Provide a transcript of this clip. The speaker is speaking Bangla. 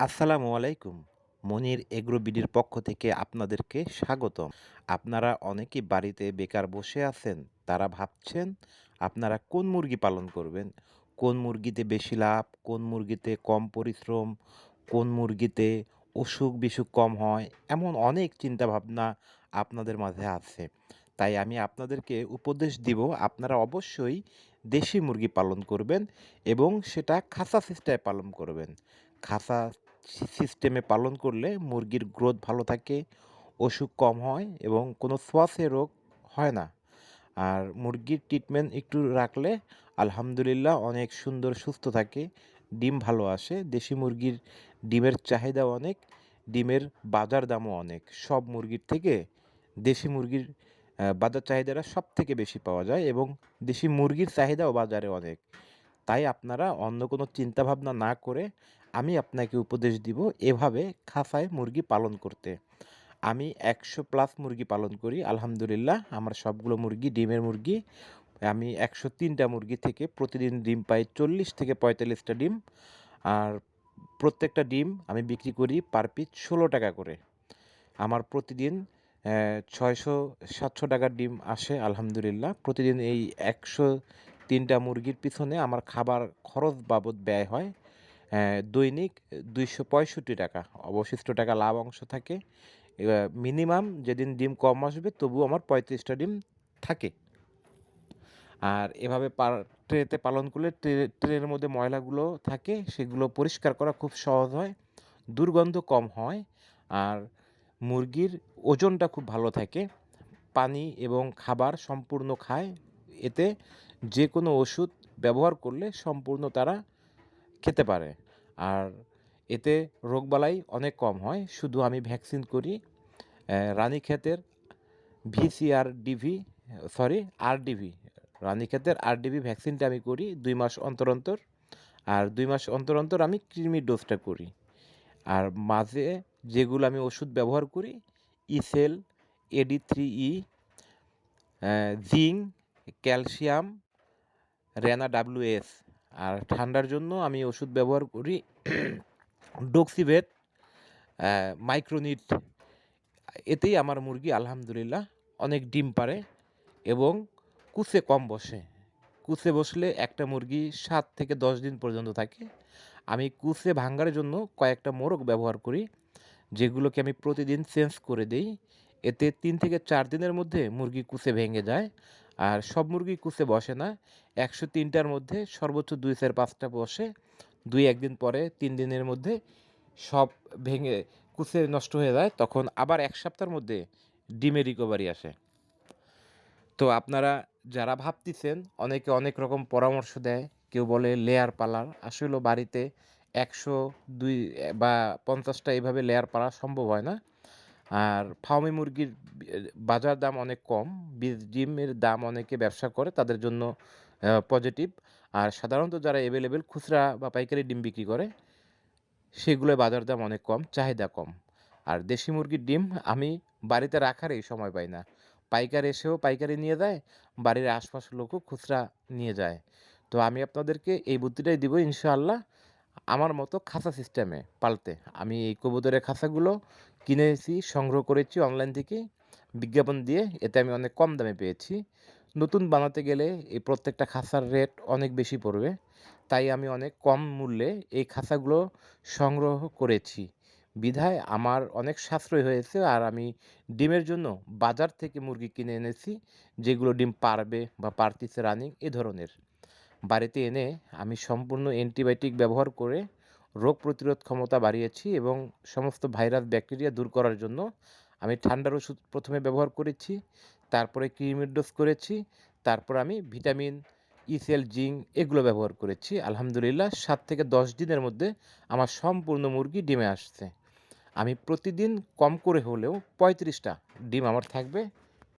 আসসালামু আলাইকুম। মনির এগ্রো বিডির পক্ষ থেকে আপনাদেরকে স্বাগতম। আপনারা অনেকেই বাড়িতে বেকার বসে আছেন, তারা ভাবছেন আপনারা কোন মুরগি পালন করবেন? কোন মুরগিতে বেশি লাভ? কোন মুরগিতে কম পরিশ্রম? কোন মুরগিতে অসুখ বিসুখ কম হয়? এমন অনেক চিন্তা ভাবনা আপনাদের মাঝে আছে। তাই আমি আপনাদেরকে উপদেশ দিব, আপনারা অবশ্যই দেশি মুরগি পালন করবেন এবং সেটা খাসা সিস্টেমে পালন করবেন। খাসা সিস্টেমে পালন করলে মুরগির গ্রোথ ভালো থাকে, অসুখ কম হয় এবং কোনো শ্বাসে রোগ হয় না। আর মুরগির ট্রিটমেন্ট একটু রাখলে আলহামদুলিল্লাহ অনেক সুন্দর, সুস্থ থাকে, ডিম ভালো আসে। দেশি মুরগির ডিমের চাহিদাও অনেক, ডিমের বাজার দামও অনেক। সব মুরগির থেকে দেশি মুরগির বাজার চাহিদাটা সব থেকে বেশি পাওয়া যায় এবং দেশি মুরগির চাহিদাও বাজারে অনেক। তাই আপনারা অন্য কোনো চিন্তাভাবনা না করে আমি আপনাকে উপদেশ দিব এভাবে খাঁচায় মুরগি পালন করতে। আমি একশো প্লাস মুরগি পালন করি, আলহামদুলিল্লাহ। আমার সবগুলো মুরগি, ডিমের মুরগি। আমি একশো তিনটা মুরগি থেকে প্রতিদিন ডিম পাই চল্লিশ থেকে পঁয়তাল্লিশটা ডিম। আর প্রত্যেকটা ডিম আমি বিক্রি করি পার পিস ষোলো টাকা করে। আমার প্রতিদিন ছয়শো সাতশো টাকার ডিম আসে, আলহামদুলিল্লাহ। প্রতিদিন এই একশো তিনটা মুরগির পিছনে আমার খাবার খরচ বাবদ ব্যয় হয়। দৈনিক দুইশো পঁয়ষট্টি টাকা। অবশিষ্ট টাকা লাভ অংশ থাকে। মিনিমাম যেদিন ডিম কম আসবে, তবুও আমার পঁয়ত্রিশটা ডিম থাকে। আর এভাবে ট্রেতে পালন করলে ট্রে ট্রের মধ্যে ময়লাগুলো থাকে, সেগুলো পরিষ্কার করা খুব সহজ হয়, দুর্গন্ধ কম হয়, আর মুরগির ওজনটা খুব ভালো থাকে। পানি এবং খাবার সম্পূর্ণ খায়। এতে যে কোনো ওষুধ ব্যবহার করলে সম্পূর্ণ তারা খেতে পারে। আর এতে রোগবালাই অনেক কম হয়। শুধু আমি ভ্যাকসিন করি রানীক্ষেতের ভিসিআর ডিভি সরি, আরডিভি, রানীক্ষেতের আরডিভি ভ্যাকসিনটা আমি করি দুই মাস অন্তর অন্তর। আর দুই মাস অন্তর অন্তর আমি কৃমির ডোজটা করি। আর মাঝে যেগুলো আমি ওষুধ ব্যবহার করি, ইসেল AD three E zinc, calcium, রেনা WS আর ঠান্ডার জন্য আমি ওষুধ ব্যবহার করি ডক্সিভেট মাইক্রোনিট। এতেই আমার মুরগি আলহামদুলিল্লাহ অনেক ডিম পারে এবং কুসে কম বসে। কুসে বসলে একটা মুরগি সাত থেকে দশ দিন পর্যন্ত থাকে। আমি কুসে ভাঙ্গার জন্য কয়েকটা মোরগ ব্যবহার করি, যেগুলোকে আমি প্রতিদিন চেঞ্জ করে দিই। এতে তিন থেকে চার দিনের মধ্যে মুরগি কুসে ভেঙে যায়। আর সব মুরগি কুচে বসে না। একশো তিনটার মধ্যে সর্বোচ্চ দুই চার পাঁচটা বসে। দুই একদিন পরে তিন দিনের মধ্যে সব ভেঙে কুচে নষ্ট হয়ে যায়। তখন আবার এক সপ্তাহের মধ্যে ডিমে রিকভারি আসে। তো আপনারা যারা ভাবতেছেন, অনেকে অনেক রকম পরামর্শ দেয়। কেউ বলে লেয়ার পালার। আসলে বাড়িতে একশো দুই বা পঞ্চাশটা এইভাবে লেয়ার পালা সম্ভব হয় না। আর ফার্মি মুরগির বাজার দাম অনেক কম ডিমের দাম অনেকে ব্যবসা করে, তাদের জন্য পজিটিভ আর সাধারণত যারা অ্যাভেলেবেল খুচরা বা পাইকারি ডিম বিক্রি করে সেগুলো বাজার দাম অনেক কম, চাহিদা কম। আর দেশি মুরগির ডিম আমি বাড়িতে রাখারই সময় পাই না। পাইকার এসেও পাইকারি নিয়ে যায়, বাড়ির আশপাশের লোকও খুচরা নিয়ে যায়। তো আমি আপনাদেরকে এই বুদ্ধিটাই দিব ইনশাআল্লাহ আমার মতো খাঁচা সিস্টেমে পালতে। আমি এই কবুতরের খাঁচাগুলো কিনেছি, সংগ্রহ করেছি অনলাইন থেকে, বিজ্ঞাপন দিয়ে। এতে আমি অনেক কম দামে পেয়েছি। নতুন বানাতে গেলে এই প্রত্যেকটা খাঁচার রেট অনেক বেশি পড়বে। তাই আমি অনেক কম মূল্যে এই খাঁচাগুলো সংগ্রহ করেছি। বিধায় আমার অনেক সাশ্রয় হয়েছে আর আমি ডিমের জন্য বাজার থেকে মুরগি কিনে এনেছি, যেগুলো ডিম পারবে বা পারতিছে রানিং এ ধরনের। বাড়িতে এনে আমি সম্পূর্ণ অ্যান্টিবায়োটিক ব্যবহার করে রোগ প্রতিরোধ ক্ষমতা বাড়িয়েছি এবং সমস্ত ভাইরাস ব্যাকটেরিয়া দূর করার জন্য আমি ঠান্ডার ওষুধ প্রথমে ব্যবহার করেছি, তারপরে ক্রিমির ডোজ করেছি, তারপর আমি ভিটামিন ইসেল জিং এগুলো ব্যবহার করেছি। আলহামদুলিল্লাহ, সাত থেকে দশ দিনের মধ্যে আমার সম্পূর্ণ মুরগি ডিমে আসছে। আমি প্রতিদিন কম করে হলেও পঁয়ত্রিশটা ডিম আমার থাকবে।